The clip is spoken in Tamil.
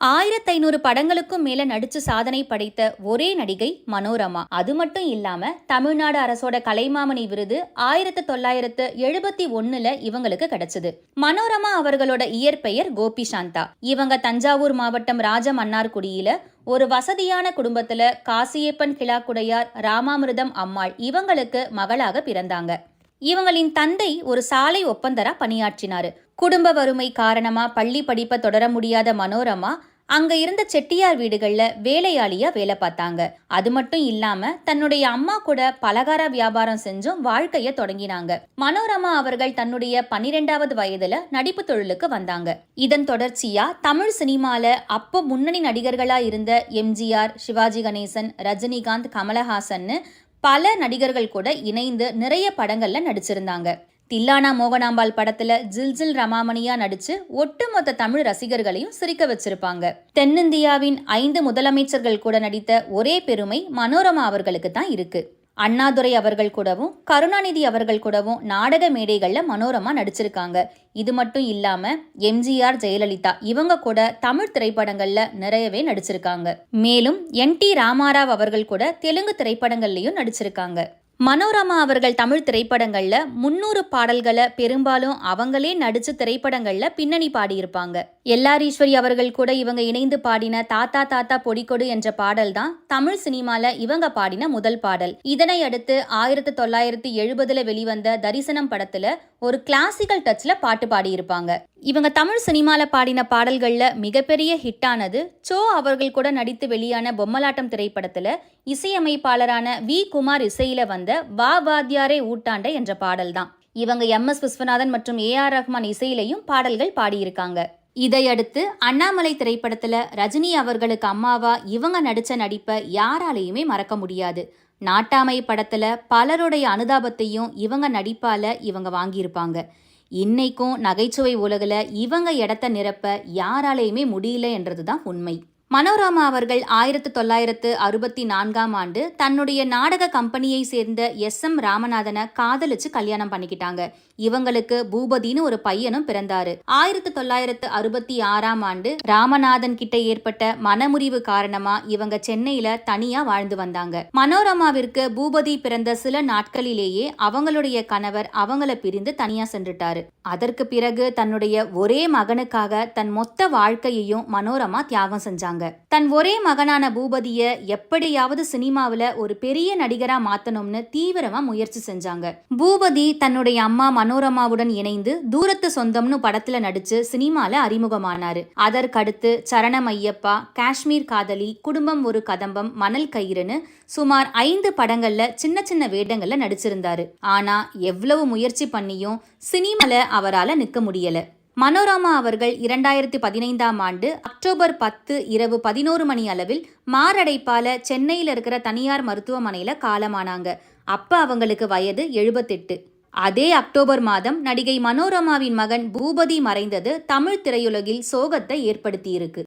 ஆயிரத்தி ஐநூறு படங்களுக்கும் மேல நடிச்சு சாதனை படைத்த ஒரே நடிகை மனோரமா. அது மட்டும் இல்லாம தமிழ்நாடு அரசோட கலைமாமணி விருது ஆயிரத்தி தொள்ளாயிரத்து எழுபத்தி ஒண்ணுல இவங்களுக்கு கிடைச்சது. மனோரமா அவர்களோட இயற்பெயர் கோபி சாந்தா இவங்க தஞ்சாவூர் மாவட்டம் ராஜமன்னார்குடியில ஒரு வசதியான குடும்பத்துல காசியப்பன் கிளாக்குடையார் ராமாமிருதம் அம்மாள் இவங்களுக்கு மகளாக பிறந்தாங்க. இவங்களின் தந்தை ஒரு சாலை ஒப்பந்தரா பணியாற்றினாரு. குடும்ப வறுமை காரணமா பள்ளி படிப்பை தொடர முடியாத மனோரமா அங்க இருந்த செட்டியார் வீடுகள்ல வேலையாளியா வேலை பார்த்தாங்க. அது மட்டும் இல்லாம தன்னுடைய அம்மா கூட பலகார வியாபாரம் செஞ்சும் வாழ்க்கைய தொடங்கினாங்க. மனோரமா அவர்கள் தன்னுடைய பன்னிரெண்டாவது வயதுல நடிப்பு தொழிலுக்கு வந்தாங்க. இதன் தொடர்ச்சியா தமிழ் சினிமால அப்போ முன்னணி நடிகர்களா இருந்த எம்ஜிஆர் சிவாஜி கணேசன் ரஜினிகாந்த் கமலஹாசன்னு பல நடிகர்கள் கூட இணைந்து நிறைய படங்கள்ல நடிச்சிருந்தாங்க. தில்லானா மோகனாம்பாள் படத்துல ஜில் ஜில் ரமாமணியா நடிச்சு ஒட்டுமொத்த தமிழ் ரசிகர்களையும் சிரிக்க வச்சிருப்பாங்க. தென்னிந்தியாவின் ஐந்து முதலமைச்சர்கள் கூட நடித்த ஒரே பெருமை மனோரமா அவர்களுக்கு தான் இருக்கு. அண்ணாதுரை அவர்கள் கூடவும் கருணாநிதி அவர்கள் கூடவும் நாடக மேடைகள்ல மனோரமா நடிச்சிருக்காங்க. இது மட்டும் இல்லாம எம்ஜிஆர் ஜெயலலிதா இவங்க கூட தமிழ் திரைப்படங்கள்ல நிறையவே நடிச்சிருக்காங்க. மேலும் என் டி ராமாராவ் அவர்கள் கூட தெலுங்கு திரைப்படங்கள்லயும் நடிச்சிருக்காங்க. மனோரமா அவர்கள் தமிழ் திரைப்படங்களில் முன்னூறு பாடல்களை பெரும்பாலும் அவங்களே நடித்த திரைப்படங்களில் பின்னணி பாடியிருப்பாங்க. எல்லாரீஸ்வரி அவர்கள் கூட இவங்க இணைந்து பாடின தாத்தா தாத்தா பொடிக்கொடு என்ற பாடல் தான் தமிழ் சினிமால இவங்க பாடின முதல் பாடல். இதனை அடுத்து ஆயிரத்தி தொள்ளாயிரத்தி எழுபதுல வெளிவந்த தரிசனம் படத்துல ஒரு கிளாசிக்கல் டச்ல பாட்டு பாடியிருப்பாங்க. இவங்க தமிழ் சினிமாவில் பாடின பாடல்களில் மிகப்பெரிய ஹிட்டானது சோ அவர்கள் கூட நடித்து வெளியான பொம்மலாட்டம் திரைப்படத்தில் இசையமைப்பாளரான வி. குமார் இசையில் வந்த வா. வாத்தியாரே ஊட்டாண்ட என்ற பாடல் தான் இவங்க எம். எஸ். விஸ்வநாதன் மற்றும் ஏ. ஆர். ரஹ்மான் இசையிலையும் பாடல்கள் பாடியிருக்காங்க. இதையடுத்து அண்ணாமலை திரைப்படத்தில் ரஜினி அவர்களுக்கு அம்மாவா இவங்க நடித்த நடிப்பை யாராலையுமே மறக்க முடியாது. நாட்டாமை படத்தில் பலருடைய அனுதாபத்தையும் இவங்க நடிப்பால இவங்க வாங்கியிருப்பாங்க. இன்னைக்கும் நகைச்சுவை உலகில் இவங்க இடத்த நிரப்ப யாராலையுமே முடியல என்றதுதான் உண்மை. மனோராமா அவர்கள் ஆயிரத்தி தொள்ளாயிரத்து அறுபத்தி நான்காம் ஆண்டு தன்னுடைய நாடக கம்பெனியை சேர்ந்த எஸ் எம் ராமநாதனை காதலிச்சு கல்யாணம் பண்ணிக்கிட்டாங்க. இவங்களுக்கு பூபதினு ஒரு பையனும் பிறந்தாரு. ஆயிரத்தி தொள்ளாயிரத்து அறுபத்தி ஆறாம் ஆண்டு ராமநாதன் கிட்ட ஏற்பட்ட மனமுறிவு காரணமா இவங்க சென்னையில தனியா வாழ்ந்து வந்தாங்க. மனோரமாவிற்கு பூபதி பிறந்த சில நாட்களிலேயே அவங்களுடைய கணவர் அவங்கள பிரிந்து தனியா சென்றுட்டாரு. அதற்கு பிறகு தன்னுடைய ஒரே மகனுக்காக தன் மொத்த வாழ்க்கையையும் மனோரமா தியாகம் செஞ்சாங்க. தன் ஒரே மகனான பூபதிய எப்படியாவது சினிமாவில ஒரு பெரிய நடிகரா மாத்தணும்னு தீவிரமா முயற்சி செஞ்சாங்க. பூபதி தன்னுடைய அம்மா மனோரமாவுடன் இணைந்து தூரத்து சொந்தம்னு படத்துல நடிச்சு சினிமால அறிமுகமானாரு. அதற்கடுத்து சரணம் ஐயப்பா காஷ்மீர் காதலி குடும்பம் ஒரு கதம்பம் மணல் கயிறுன்னு சுமார் ஐந்து படங்கள்ல சின்ன சின்ன வேடங்கள்ல நடிச்சிருந்தாரு. ஆனா எவ்வளவு முயற்சி பண்ணியும் சினிமால அவரால நிக்க முடியல. மனோரமா அவர்கள் இரண்டாயிரத்தி பதினைந்தாம் ஆண்டு அக்டோபர் பத்து இரவு பதினோரு மணி அளவில் மாரடைப்பால சென்னையில் இருக்கிற தனியார் மருத்துவமனையில காலமானாங்க. அப்ப அவங்களுக்கு வயது எழுபத்தெட்டு. அதே அக்டோபர் மாதம் நடிகை மனோரமாவின் மகன் பூபதி மறைந்தது தமிழ் திரையுலகில் சோகத்தை ஏற்படுத்தியிருக்கு.